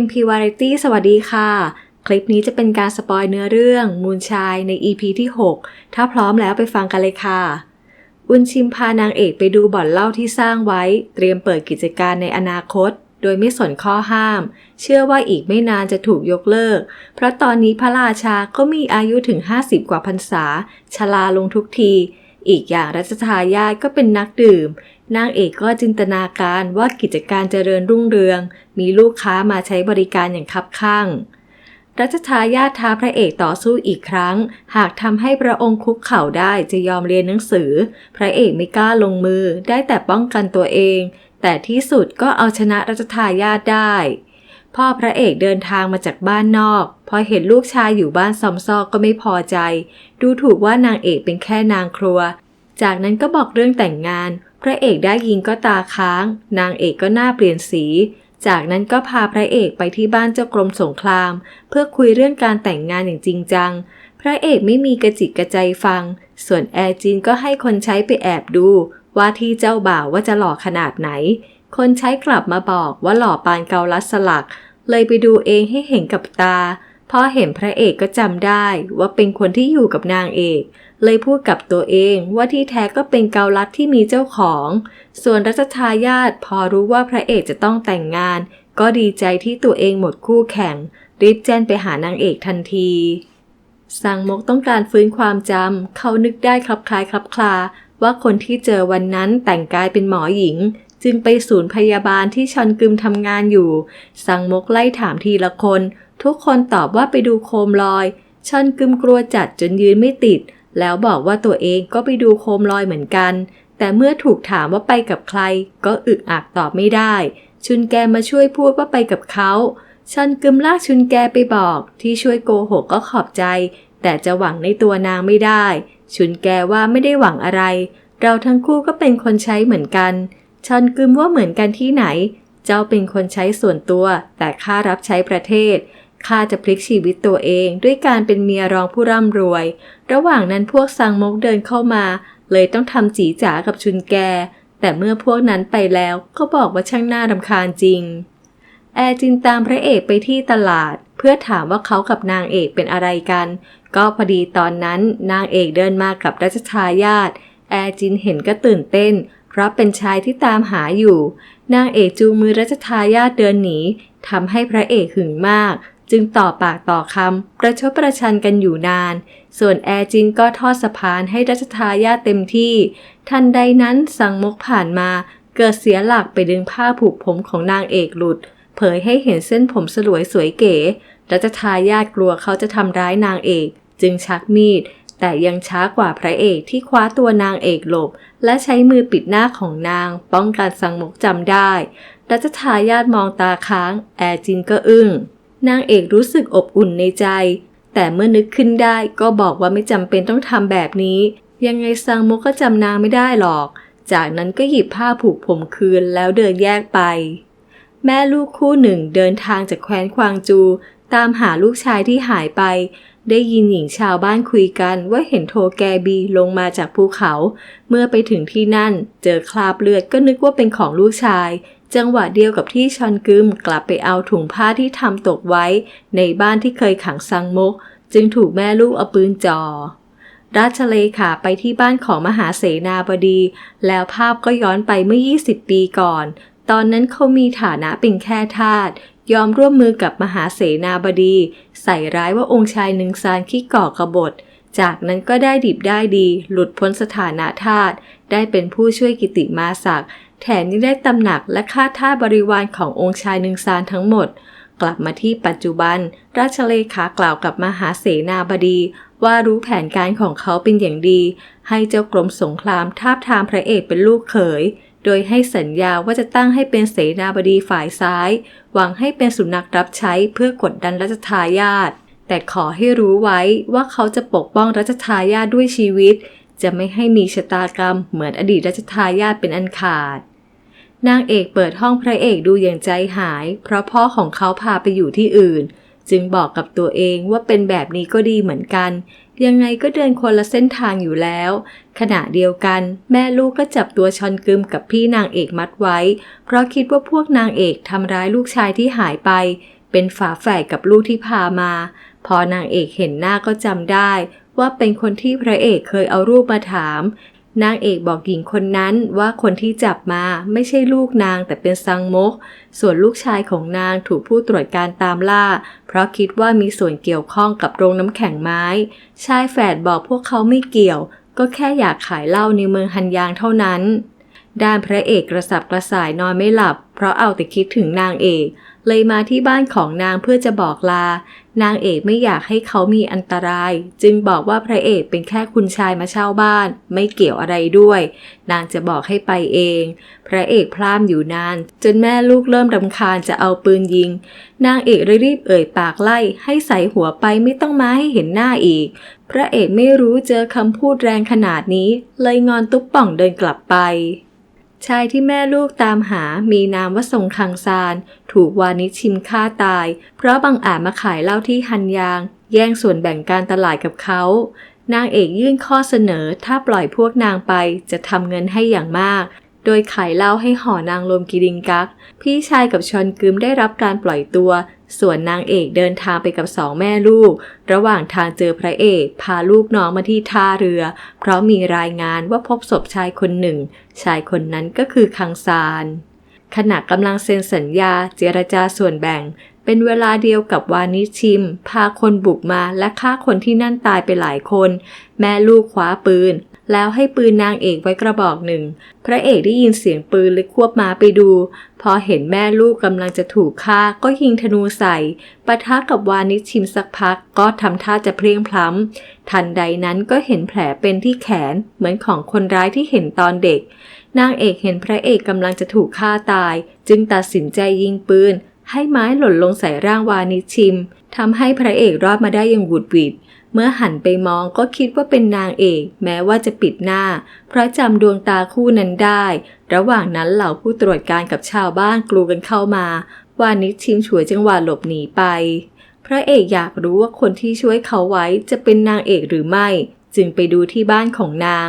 MP Variety สวัสดีค่ะ คลิปนี้จะเป็นการสปอยเนื้อเรื่องมูนชายใน EP ที่ 6 ถ้าพร้อมแล้วไปฟังกันเลยค่ะ อุนชิมพานางเอกไปดูบ่อนเหล้าที่สร้างไว้ เตรียมเปิดกิจการในอนาคต โดยไม่สนข้อห้าม เชื่อว่าอีกไม่นานจะถูกยกเลิก เพราะตอนนี้พระราชาก็มีอายุถึง 50 กว่าพรรษา ชราลงทุกที อีกอย่างรัชทายาทก็เป็นนักดื่ม นางเอกก็จินตนาการว่ากิจการเจริญรุ่งเรือง มีลูกค้ามาใช้บริการอย่างคับข้างรัชทายาทท้าพระเอกต่อสู้อีกครั้ง หากทำให้พระองค์คุกเข่าได้จะยอมเรียนหนังสือ พระเอกไม่กล้าลงมือได้แต่ป้องกันตัวเอง แต่ที่สุดก็เอาชนะรัชทายาทได้ พ่อพระเอกเดินทางมาจากบ้านนอก พอเห็นลูกชายอยู่บ้านซอมซอกก็ไม่พอใจ ดูถูกว่านางเอกเป็นแค่นางครัว จากนั้นก็บอกเรื่องแต่งงาน พระเอกได้ยินก็ตาค้าง นางเอกก็หน้าเปลี่ยนสี จากนั้นก็พาพระเอกไปที่บ้านเจ้ากรมสงคราม เพื่อคุยเรื่องการแต่งงานอย่างจริงจัง พระเอกไม่มีกระจิกกระใจฟัง ส่วนแอร์จินก็ให้คนใช้ไปแอบดู ว่าที่เจ้าบ่าวว่าจะหล่อขนาดไหน คนใช้กลับมาบอกว่าหล่อปานเกาลัดสลัก เลยไปดูเองให้เห็นกับตา พอเห็นพระเอกก็จำได้ว่าเป็นคนที่อยู่กับนางเอก เลยพูดกับตัวเองว่าที่แท้ก็เป็นเกาลัดที่มีเจ้าของ ส่วนรัชทายาทพอรู้ว่าพระเอกจะต้องแต่งงาน ก็ดีใจที่ตัวเองหมดคู่แข่ง รีบแจ้งไปหานางเอกทันที สังมกต้องการฟื้นความจำเขานึกได้คลับคล้ายคลับคลาว่าคนที่เจอวันนั้นแต่งกายเป็นหมอหญิง จึงไปศูนย์พยาบาลที่ชอนกึมทำงานอยู่ สังมกไล่ถามทีละคน ทุกคนตอบว่าไปดูโคมลอย ชอนกึมกลัวจัดจนยืนไม่ติด แล้วบอกว่าตัวเองก็ไปดูโคมลอยเหมือนกัน แต่เมื่อถูกถามว่าไปกับใคร ก็อึกอักตอบไม่ได้ ชุนแกมาช่วยพูดว่าไปกับเขาชอนกึมลากชุนแกไปบอกที่ช่วยโกหกก็ขอบใจ แต่จะหวังในตัวนางไม่ได้ ชุนแกว่าไม่ได้หวังอะไร เราทั้งคู่ก็เป็นคนใช้เหมือนกัน ชอนกึมว่าเหมือนกันที่ไหน เจ้าเป็นคนใช้ส่วนตัว แต่ข้ารับใช้ประเทศข้าจะพลิกชีวิตตัวเอง ด้วยการเป็นเมียรองผู้ร่ำรวย ระหว่างนั้นพวกซังมกเดินเข้ามา เลยต้องทำจีจ๋ากับชุนแก แต่เมื่อพวกนั้นไปแล้วก็บอกว่าช่างน่ารำคาญจริง แอร์จินตามพระเอกไปที่ตลาด เพื่อถามว่าเขากับนางเอกเป็นอะไรกัน ก็พอดีตอนนั้นนางเอกเดินมากับรัชทายาทแอร์จินเห็นก็ตื่นเต้น เพราะเป็นชายที่ตามหาอยู่ นางเอกจูงมือรัชทายาทเดินหนีทำให้พระเอกหึงมาก จึงต่อปากต่อคำประชดประชันกันอยู่นาน ส่วนแอร์จินก็ทอดสะพานให้รัชทายาทเต็มที่ ทันใดนั้นสังมกผ่านมา เกิดเสียหลักไปดึงผ้าผูกผมของนางเอกหลุด เผยให้เห็นเส้นผมสลวยสวยเก๋รัชทายาทกลัวเขาจะทำร้ายนางเอก จึงชักมีด แต่ยังช้ากว่าพระเอกที่คว้าตัวนางเอกหลบ และใช้มือปิดหน้าของนาง ป้องกันสังมกจำได้รัชทายาทมองตาค้าง แอร์จินก็อึ้ง นางเอกรู้สึกอบอุ่นในใจ แต่เมื่อนึกขึ้นได้ก็บอกว่าไม่จำเป็นต้องทำแบบนี้ ยังไงซังมกก็จำนางไม่ได้หรอก จากนั้นก็หยิบผ้าผูกผมคืนแล้วเดินแยกไป แม่ลูกคู่หนึ่งเดินทางจากแคว้นควางจู ตามหาลูกชายที่หายไป ได้ยินหญิงชาวบ้านคุยกันว่าเห็นโทแกบีลงมาจากภูเขา เมื่อไปถึงที่นั่น เจอคราบเลือดก็นึกว่าเป็นของลูกชาย จังหวะเดียวกับที่ชอนกึมกลับไปเอาถุงผ้าที่ทำตกไว้ ในบ้านที่เคยขังซังมก จึงถูกแม่ลูกเอาปืนจ่อราชเลขาไปที่บ้านของมหาเสนาบดี แล้วภาพก็ย้อนไปเมื่อ 20 ปีก่อน ตอนนั้นเขามีฐานะเป็นแค่ทาส ยอมร่วมมือกับมหาเสนาบดี ใส่ร้ายว่าองค์ชายหนึ่งซานขี้ก่อกบฏ จากนั้นก็ได้ดิบได้ดี หลุดพ้นสถานะทาสได้เป็นผู้ช่วยกิติมาศักแถมยังได้ตำหนักและค่าท่าบริวารขององค์ชายหนึ่งซานทั้งหมด กลับมาที่ปัจจุบัน ราชเลขากล่าวกับมหาเสนาบดี ว่ารู้แผนการของเขาเป็นอย่างดี ให้เจ้ากรมสงครามทาบทามพระเอกเป็นลูกเขย โดยให้สัญญาว่าจะตั้งให้เป็นเสนาบดีฝ่ายซ้าย หวังให้เป็นสุนัขรับใช้เพื่อกดดันรัชทายาทแต่ขอให้รู้ไว้ว่าเขาจะปกป้องรัชทายาทด้วยชีวิต จะไม่ให้มีชะตากรรมเหมือนอดีตรัชทายาทเป็นอันขาด นางเอกเปิดห้องพระเอกดูอย่างใจหาย เพราะพ่อของเขาพาไปอยู่ที่อื่น จึงบอกกับตัวเองว่าเป็นแบบนี้ก็ดีเหมือนกัน ยังไงก็เดินคนละเส้นทางอยู่แล้ว ขณะเดียวกัน แม่ลูกก็จับตัวชอนกึมกับพี่นางเอกมัดไว้ เพราะคิดว่าพวกนางเอกทำร้ายลูกชายที่หายไป เป็นฝาแฝดกับลูกที่พามา พอนางเอกเห็นหน้าก็จำได้ ว่าเป็นคนที่พระเอกเคยเอารูปมาถาม นางเอกบอกหญิงคนนั้นว่าคนที่จับมาไม่ใช่ลูกนางแต่เป็นซังมก ส่วนลูกชายของนางถูกผู้ตรวจการตามล่า เพราะคิดว่ามีส่วนเกี่ยวข้องกับโรงน้ำแข็งไม้ ชายแฝดบอกพวกเขาไม่เกี่ยว ก็แค่อยากขายเหล้าในเมืองฮันยางเท่านั้น ด้านพระเอกกระสับกระส่ายนอนไม่หลับ เพราะเอาแต่คิดถึงนางเอก เลยมาที่บ้านของนางเพื่อจะบอกลา นางเอกไม่อยากให้เขามีอันตราย จึงบอกว่าพระเอกเป็นแค่คุณชายมาเช่าบ้าน ไม่เกี่ยวอะไรด้วย นางจะบอกให้ไปเอง พระเอกพล่ามอยู่นาน จนแม่ลูกเริ่มรำคาญจะเอาปืนยิง นางเอกรีบเอ่ยปากไล่ ให้ใส่หัวไปไม่ต้องมาให้เห็นหน้าอีก พระเอกไม่รู้เจอคำพูดแรงขนาดนี้ เลยงอนตุ๊บป่องเดินกลับไป ชายที่แม่ลูกตามหามีนามว่าทรงคังซาน ถูกวานิชิมฆ่าตาย เพราะบังอาจมาขายเหล้าที่ฮันยาง แย่งส่วนแบ่งการตลาดกับเขา นางเอกยื่นข้อเสนอถ้าปล่อยพวกนางไปจะทำเงินให้อย่างมาก โดยขายเหล้าให้ห่อนางลมกิริงกัก พี่ชายกับชอนกึมได้รับการปล่อยตัว ส่วนนางเอกเดินทางไปกับสองแม่ลูก ระหว่างทางเจอพระเอก พาลูกน้องมาที่ท่าเรือ เพราะมีรายงานว่าพบศพชายคนหนึ่ง ชายคนนั้นก็คือคังซานขณะกำลังเซ็นสัญญาเจรจาส่วนแบ่ง เป็นเวลาเดียวกับวานิชชิม พาคนบุกมาและฆ่าคนที่นั่นตายไปหลายคน แม่ลูกคว้าปืน แล้วให้ปืนนางเอกไว้กระบอกหนึ่ง พระเอกได้ยินเสียงปืนเลยควบม้าไปดู พอเห็นแม่ลูกกำลังจะถูกฆ่าก็ยิงธนูใส่ปะทะกับวานิชชิมสักพักก็ทำท่าจะเพลียงพล้ำ ทันใดนั้นก็เห็นแผลเป็นที่แขนเหมือนของคนร้ายที่เห็นตอนเด็ก นางเอกเห็นพระเอกกำลังจะถูกฆ่าตาย จึงตัดสินใจยิงปืนให้ไม้หล่นลงใส่ร่างวานิชชิมทำให้พระเอกรอดมาได้อย่างหวุดหวิด เมื่อหันไปมองก็คิดว่าเป็นนางเอก แม้ว่าจะปิดหน้า เพราะจำดวงตาคู่นั้นได้ ระหว่างนั้นเหล่าผู้ตรวจการกับชาวบ้านกลูกันเข้ามา วานิชชิมฉวยจังหวะหลบหนีไป พระเอกอยากรู้ว่าคนที่ช่วยเขาไว้จะเป็นนางเอกหรือไม่ จึงไปดูที่บ้านของนาง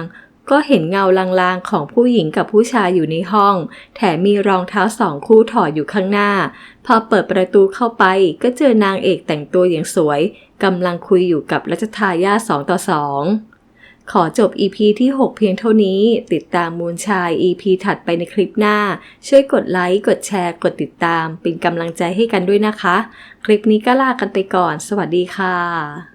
ก็เห็นเงาลางๆ ของผู้หญิงกับผู้ชายอยู่ในห้อง แถมมีรองเท้าสองคู่ถอดอยู่ข้างหน้า พอเปิดประตูเข้าไปก็เจอนางเอกแต่งตัวอย่างสวย กำลังคุยอยู่กับรัชทายาทสองต่อสองขอจบ EP ที่ 6 เพียงเท่านี้ ติดตามมูลชาย EP ถัดไปในคลิปหน้า ช่วยกดไลค์ กดแชร์ กดติดตาม เป็นกำลังใจให้กันด้วยนะคะ คลิปนี้ก็ลากันไปก่อน สวัสดีค่ะ